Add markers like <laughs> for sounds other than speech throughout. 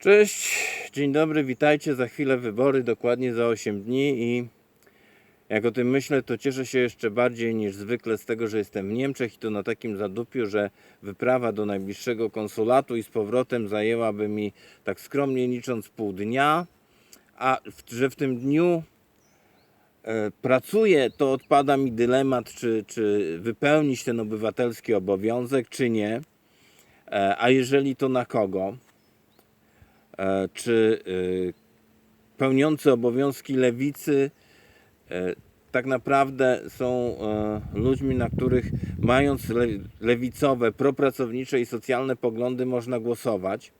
Cześć, dzień dobry, witajcie. Za chwilę wybory, dokładnie za 8 dni i jak o tym myślę, to cieszę się jeszcze bardziej niż zwykle z tego, że jestem w Niemczech i to na takim zadupiu, że wyprawa do najbliższego konsulatu i z powrotem zajęłaby mi tak skromnie licząc pół dnia, a że w tym dniu e, pracuję, to odpada mi dylemat, czy, czy wypełnić ten obywatelski obowiązek, czy nie. E, a jeżeli to na kogo? E, czy y, pełniący obowiązki lewicy e, tak naprawdę są e, ludźmi, na których mając le, lewicowe, propracownicze i socjalne poglądy można głosować.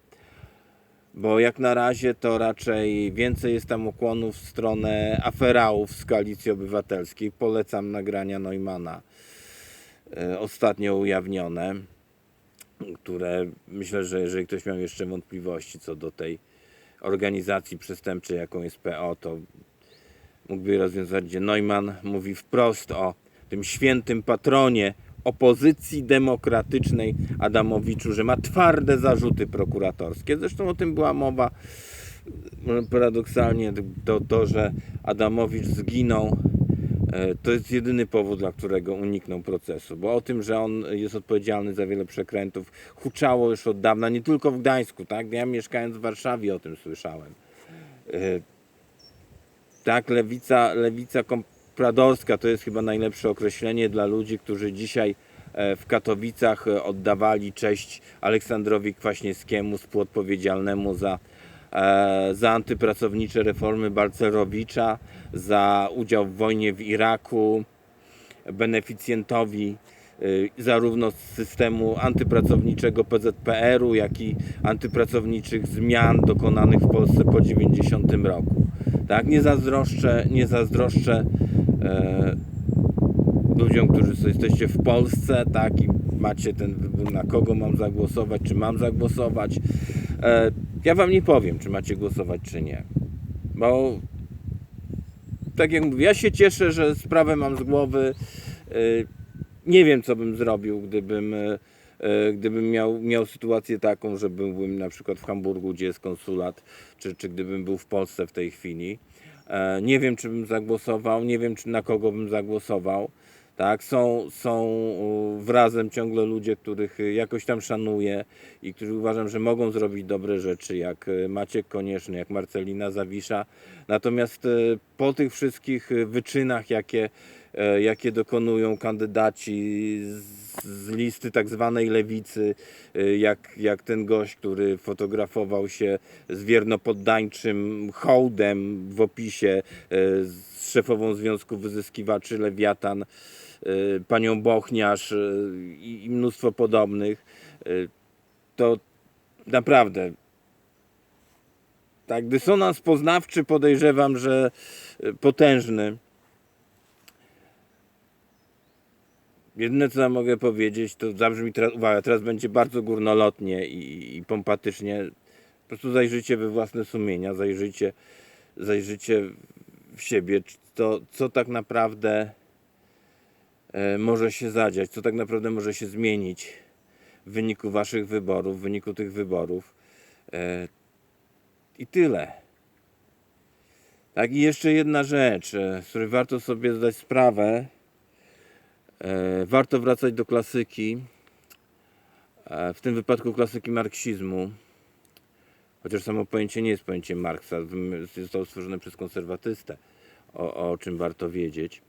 Bo jak na razie to raczej więcej jest tam ukłonów w stronę aferałów z koalicji obywatelskiej. Polecam nagrania Neumana e, ostatnio ujawnione które myślę, że jeżeli ktoś miał jeszcze wątpliwości co do tej organizacji przestępczej, jaką jest PO, to mógłby rozwiązać, gdzie Neumann mówi wprost o tym świętym patronie opozycji demokratycznej Adamowiczu, że ma twarde zarzuty prokuratorskie. Zresztą o tym była mowa. Paradoksalnie to, to że Adamowicz zginął, To jest jedyny powód, dla którego uniknął procesu, bo o tym, że on jest odpowiedzialny za wiele przekrętów, huczało już od dawna, nie tylko w Gdańsku, tak? Ja mieszkając w Warszawie o tym słyszałem. E, Tak, lewica, lewica kompradorska to jest chyba najlepsze określenie dla ludzi, którzy dzisiaj e, w Katowicach e, oddawali cześć Aleksandrowi Kwaśniewskiemu, współodpowiedzialnemu za e, za antypracownicze reformy Balcerowicza, za udział w wojnie w Iraku, beneficjentowi y, zarówno z systemu antypracowniczego PZPR-u, jak i antypracowniczych zmian dokonanych w Polsce po 90 roku. Tak, nie zazdroszczę, nie zazdroszczę e, ludziom, którzy jesteście w Polsce, tak, i macie ten wybór, na kogo mam zagłosować, czy mam zagłosować. E, ja wam nie powiem, czy macie głosować, czy nie. Bo tak jak mówię, ja się cieszę, że sprawę mam z głowy. E, nie wiem, co bym zrobił, gdybym, e, e, gdybym miał, miał sytuację taką, że byłbym na przykład w Hamburgu, gdzie jest konsulat, czy, czy gdybym był w Polsce w tej chwili. E, Nie wiem, czy bym zagłosował, nie wiem, czy na kogo bym zagłosował. Tak, są, są wrazem ciągle ludzie, których y, jakoś tam szanuję i którzy uważam, że mogą zrobić dobre rzeczy, jak y, Maciek Konieczny, jak Marcelina Zawisza. Natomiast y, po tych wszystkich wyczynach, jakie, jakie dokonują kandydaci z, listy tak zwanej lewicy, y, jak, jak ten gość, który fotografował się z wiernopoddańczym hołdem w opisie y, z szefową Związku Wyzyskiwaczy Lewiatan, panią Bochniarz i mnóstwo podobnych, to naprawdę tak, dysonans poznawczy podejrzewam, że potężny. Jedyne co ja mogę powiedzieć, to zabrzmi teraz, uwaga, teraz będzie bardzo górnolotnie i, i pompatycznie. Po prostu zajrzyjcie we własne sumienia, zajrzyjcie, zajrzyjcie w siebie, to, co tak naprawdę e, może się zadziać, co tak naprawdę może się zmienić w wyniku waszych wyborów, w wyniku tych wyborów. E, I tyle. Tak, i jeszcze jedna rzecz, e, z której warto sobie zdać sprawę. E, warto wracać do klasyki, e, w tym wypadku klasyki marksizmu, chociaż samo pojęcie nie jest pojęciem Marksa, zostało stworzone przez konserwatystę, o, o czym warto wiedzieć.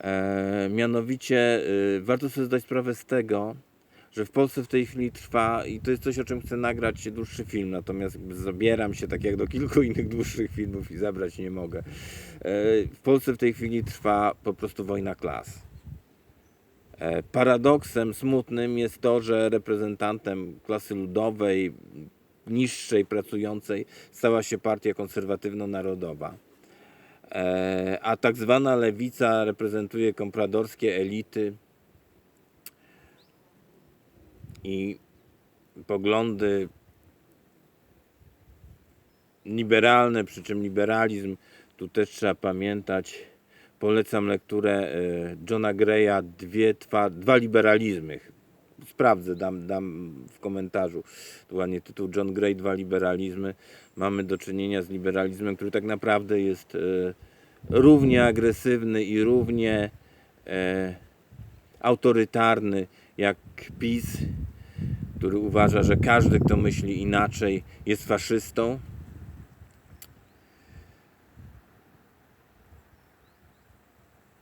E, mianowicie y, warto sobie zdać sprawę z tego, że w Polsce w tej chwili trwa, i to jest coś, o czym chcę nagrać dłuższy film, natomiast zabieram się tak jak do kilku <laughs> innych dłuższych filmów i zabrać nie mogę. E, W Polsce w tej chwili trwa po prostu wojna klas. E, Paradoksem smutnym jest to, że reprezentantem klasy ludowej, niższej, pracującej, stała się partia konserwatywno-narodowa. E, A tak zwana lewica reprezentuje kompradorskie elity i poglądy liberalne, przy czym liberalizm, tu też trzeba pamiętać, polecam lekturę e, Johna Greya Dwie, dwa, dwa liberalizmy. sprawdzę, dam, dam w komentarzu. Tu ładnie tytuł John Gray, dwa liberalizmy. Mamy do czynienia z liberalizmem, który tak naprawdę jest e, równie agresywny i równie e, autorytarny jak PiS, który uważa, że każdy, kto myśli inaczej, jest faszystą.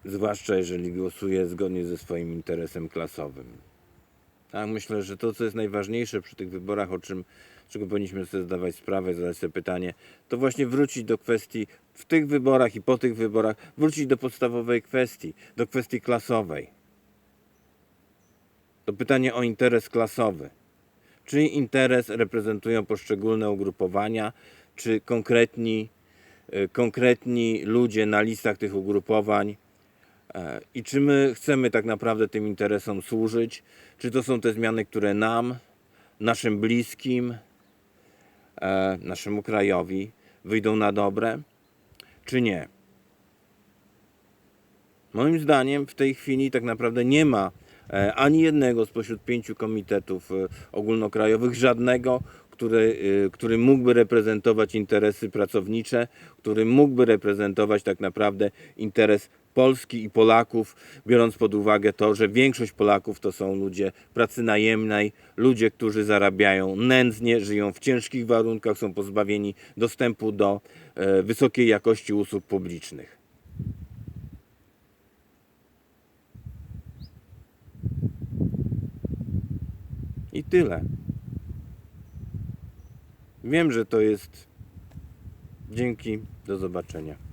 Zwłaszcza jeżeli głosuje zgodnie ze swoim interesem klasowym. A myślę, że to, co jest najważniejsze przy tych wyborach, o czym czego powinniśmy sobie zdawać sprawę, zadać sobie pytanie, to właśnie wrócić do kwestii w tych wyborach i po tych wyborach, wrócić do podstawowej kwestii, do kwestii klasowej. To pytanie o interes klasowy. Czy interes reprezentują poszczególne ugrupowania, czy konkretni, y, konkretni ludzie na listach tych ugrupowań, I czy my chcemy tak naprawdę tym interesom służyć? Czy to są te zmiany, które nam, naszym bliskim, e, naszemu krajowi wyjdą na dobre, czy nie? Moim zdaniem w tej chwili tak naprawdę nie ma e, ani jednego spośród pięciu komitetów e, ogólnokrajowych, żadnego, który, e, który mógłby reprezentować interesy pracownicze, który mógłby reprezentować tak naprawdę interes Polski i Polaków, biorąc pod uwagę to, że większość Polaków to są ludzie pracy najemnej, ludzie, którzy zarabiają nędznie, żyją w ciężkich warunkach, są pozbawieni dostępu do e, wysokiej jakości usług publicznych. I tyle. Wiem, że to jest. Dzięki, do zobaczenia.